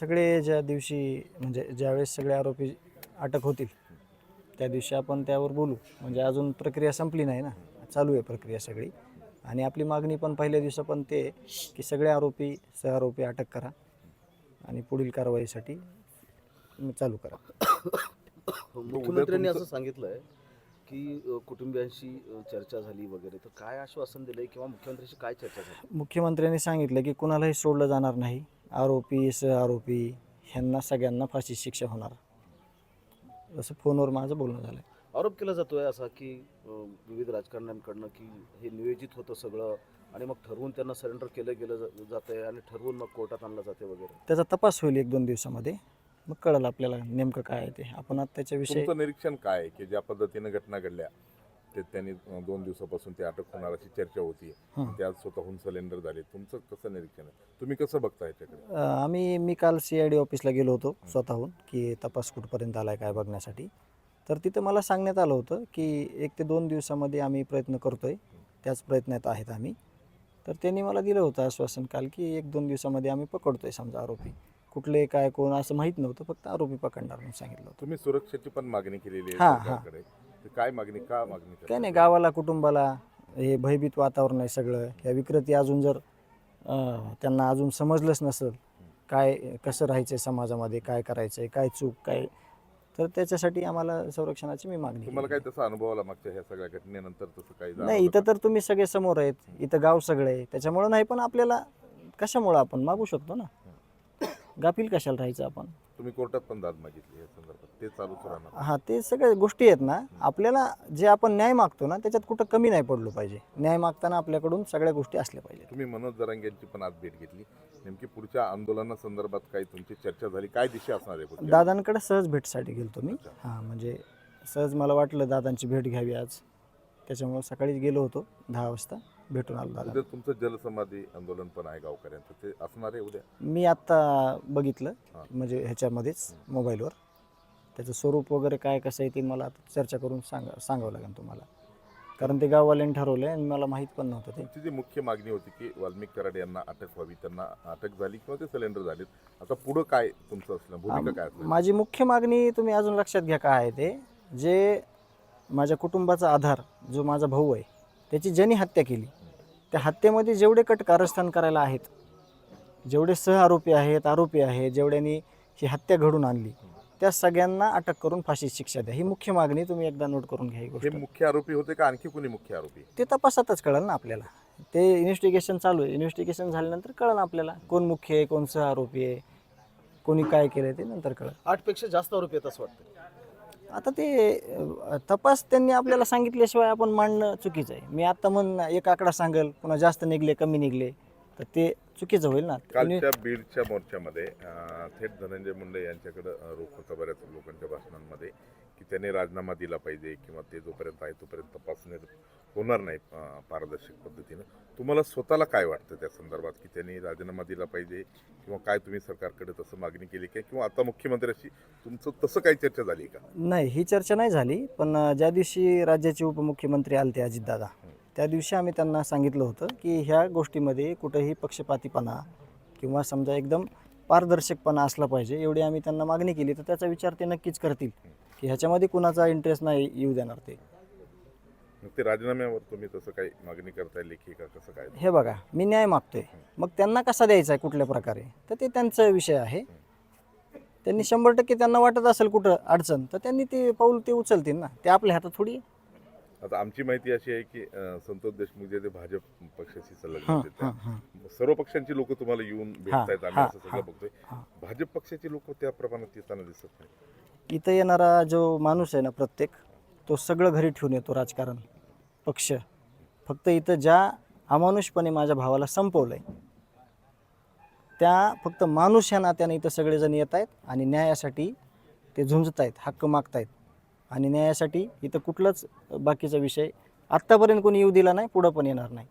सगळे ज्या दिवशी म्हणजे ज्यावेळेस सगळे आरोपी अटक होतील त्या दिवशी आपण त्यावर बोलू. म्हणजे अजून प्रक्रिया संपली नाही ना. चालू आहे प्रक्रिया सगळी. आणि आपली मागणी पण पहिल्या दिवसा पण ते आहे की सगळे आरोपी सहआरोपी अटक करा. आणि पुढील कारवाईसाठी चालू करा. मुख्यमंत्र्यांनी असं सांगितलंय की अ, कुटुंबियांशी चर्चा झाली वगैरे. तर काय आश्वासन दिलंय किंवा मुख्यमंत्र्यांशी काय चर्चा झाली? मुख्यमंत्र्यांनी सांगितलं की कुणालाही सोडलं जाणार नाही. आरोपी सहआरोपी ह्यांना सगळ्यांना फाशी शिक्षा होणार. असं फोनवर माझं बोलणं झालं आरोप केला जातोय असा की अ, विविध राजकारण्यांकडनं की हे नियोजित होतं सगळं आणि मग ठरवून त्यांना सरेंडर केलं गेलं जात आहे आणि ठरवून मग कोर्टात आणलं जाते वगैरे. त्याचा तपास होईल एक दोन दिवसामध्ये. मग कळलं आपल्याला नेमकं काय आहे ते. आपण आता त्याच्याविषयी तुमचं निरीक्षण काय आहे की ज्या पद्धतीने घटना घडल्या? ते त्यांनी दोन दिवसापासून ते अटक होणार अशी चर्चा होती. ते आज स्वतःहून सिलेंडर झाले. तुमचं कसं निरीक्षण आहे? तुम्ही कसं बघता याच्याकडे? आम्ही मी काल सी आय डी ऑफिसला गेलो होतो स्वतःहून की तपास कुठपर्यंत आला आहे काय बघण्यासाठी. तर तिथं मला सांगण्यात आलं होतं की एक ते दोन दिवसामध्ये आम्ही प्रयत्न करतोय. त्याच प्रयत्नात आहेत आम्ही. तर त्यांनी मला दिलं होतं आश्वासन काल की एक दोन दिवसामध्ये आम्ही पकडतोय समजा आरोपी. कुठले काय कोण असं माहीत नव्हतं फक्त आरोपी पकडणार म्हणून सांगितलं होतं. तुम्ही सुरक्षेची पण मागणी केलेली आहे हां, हां. सरकारकडे तर काय मागणी का मागणी करता? काय नाही गावाला कुटुंबाला हे भयभीत वातावरण आहे सगळं ह्या विकृती अजून जर अं, त्यांना अजून समजलंच नसेल काय कसं राहायचं आहे समाजामध्ये काय करायचं आहे काय चूक काय तर त्याच्यासाठी आम्हाला संरक्षणाची मी मागणी तुम्हाला. काय तसं अनुभव आला मागच्या ह्या सगळ्या घटनेनंतर तसं काही नाही इथं का? तर तुम्ही सगळे समोर आहेत इथं गाव सगळं आहे त्याच्यामुळं नाही पण आपल्याला कशामुळं आपण मागू शकतो ना गाफील कशाला राहायचं आपण? तुम्ही कोर्टात पण दाद मागितली या संदर्भात. ते चालूच राहणार. हां ते सगळ्या गोष्टी आहेत ना आपल्याला जे आपण न्याय मागतो ना त्याच्यात कुठं कमी नाही पडलो पाहिजे. न्याय मागताना आपल्याकडून सगळ्या गोष्टी असल्या पाहिजेत. तुम्ही मनोज जरांगे यांची पण आज भेट घेतली. नेमकी पुढच्या आंदोलनासंदर्भात काही तुमची चर्चा झाली. काय दिशा असणार आहे पुढच्या? दादांकडे सहज भेटीसाठी गेलतो मी. हां म्हणजे सहज मला वाटलं दादांची भेट घ्यावी आज. त्याच्यामुळं सकाळीच गेलो होतो दहा वाजता. भेटून आलो दादा. उद्या तुमचं जलसमाधी आंदोलन पण आहे गावकऱ्यांचं. ते असणार आहे उद्या? मी आत्ता बघितलं हां. म्हणजे ह्याच्यामध्येच मोबाईलवर. त्याचं स्वरूप वगैरे काय कसं आहे ते मला आता चर्चा करून सांगा सांगावं लागेल तुम्हाला. कारण ते गाववाल्यांनी ठरवलं आहे आणि मला माहीत पण नव्हतं ते. तुमची जी मुख्य मागणी होती की वाल्मिक कराड यांना अटक व्हावी त्यांना अटक झाली किंवा ते सिलेंडर झालेत आता पुढं काय तुमचं असलं भूमिका काय असणार? माझी मुख्य मागणी तुम्ही अजून लक्षात घ्या काय आहे ते. जे माझ्या कुटुंबाचा आधार जो माझा भाऊ आहे त्याची ज्यांनी हत्या केली त्या हत्येमध्ये जेवढे कट कारस्थान करायला आहेत जेवढे सह आरोपी आहेत आरोपी आहेत जेवढ्यांनी ही हत्या घडून आणली त्या सगळ्यांना अटक करून फाशी शिक्षा द्या. ही मुख्य मागणी तुम्ही एकदा नोट करून घ्या ही हे गोष्ट मुख्य आरोपी होते का आणखी कोणी मुख्य आरोपी? ते तपासातच कळेल ना आपल्याला. ते इन्व्हेस्टिगेशन चालू आहे. इन्व्हेस्टिगेशन झाल्यानंतर कळेल आपल्याला कोण मुख्य आहे कोण सह आरोपी आहे कोणी काय केलं ते नंतर कळेल. आठपेक्षा जास्त आरोपी आहेत असं वाटतं आता ते तपास त्यांनी आपल्याला सांगितल्याशिवाय आपण मांडणं चुकीचं आहे. मी आता म्हण एक आकडा सांगेल पुन्हा जास्त निघले कमी निघले तर ते चुकीचं होईल ना? कालच्या बीडच्या मोर्चामध्ये थेट धनंजय मुंडे यांच्याकडे रोख होता बऱ्याच लोकांच्या भाषणांमध्ये की त्यांनी राजीनामा दिला पाहिजे किंवा ते जोपर्यंत आहे तोपर्यंत तपासणी होणार नाही पारदर्शक पद्धतीनं. तुम्हाला स्वतःला काय वाटतं त्या संदर्भात की त्यांनी राजीनामा दिला पाहिजे किंवा काय तुम्ही सरकारकडे तसं मागणी केली का किंवा आता मुख्यमंत्र्याशी तुमचं तसं काही चर्चा झाली का? नाही ही चर्चा नाही झाली पण ज्या दिवशी राज्याचे उपमुख्यमंत्री आले ते अजितदादा त्या दिवशी आम्ही त्यांना सांगितलं होतं की ह्या गोष्टीमध्ये कुठंही पक्षपातीपणा किंवा समजा एकदम पारदर्शकपणा असला पाहिजे एवढी आम्ही त्यांना मागणी केली तर त्याचा विचार ते नक्कीच करतील. की ह्याच्यामध्ये कुणाचा इंटरेस्ट नाही येऊ देणार ते. मग ते राजीनाम्यावर तुम्ही तसं काही मागणी करताय लेखी का कसं काय? हे बघा मी न्याय मागतोय. मग त्यांना कसा द्यायचा आहे कुठल्या प्रकारे? तर ते त्यांचा विषय आहे. त्यांनी शंभर टक्के त्यांना वाटत असेल कुठं अडचण तर त्यांनी ते पाऊल ते उचलतील ना. ते आपल्या हातात थोडी आहे. आता आमची माहिती अशी आहे की अं, संतोष देशमुख जे ते भाजप पक्षाशी संलग्न हां होते हां हां. सर्व पक्षांची लोक तुम्हाला येऊन भेटतायत आम्ही हा, असं सगळं हा, बघतोय. हा. भाजप पक्षाची लोक त्या प्रमाणात येताना दिसत नाही इथं येणारा जो माणूस आहे ना प्रत्येक तो सगळं घरी ठेवून येतो राजकारण पक्ष. फक्त इथं ज्या अमानुषपणे माझ्या भावाला संपवलं आहे त्या फक्त माणूस ह्या नात्याने इथं सगळेजण येत आहेत आणि न्यायासाठी ते झुंजत आहेत हक्क मागत आहेत आणि न्यायासाठी इथं कुठलाच बाकीचा विषय आत्तापर्यंत कोणी येऊ दिला नाही पुढं पण येणार नाही.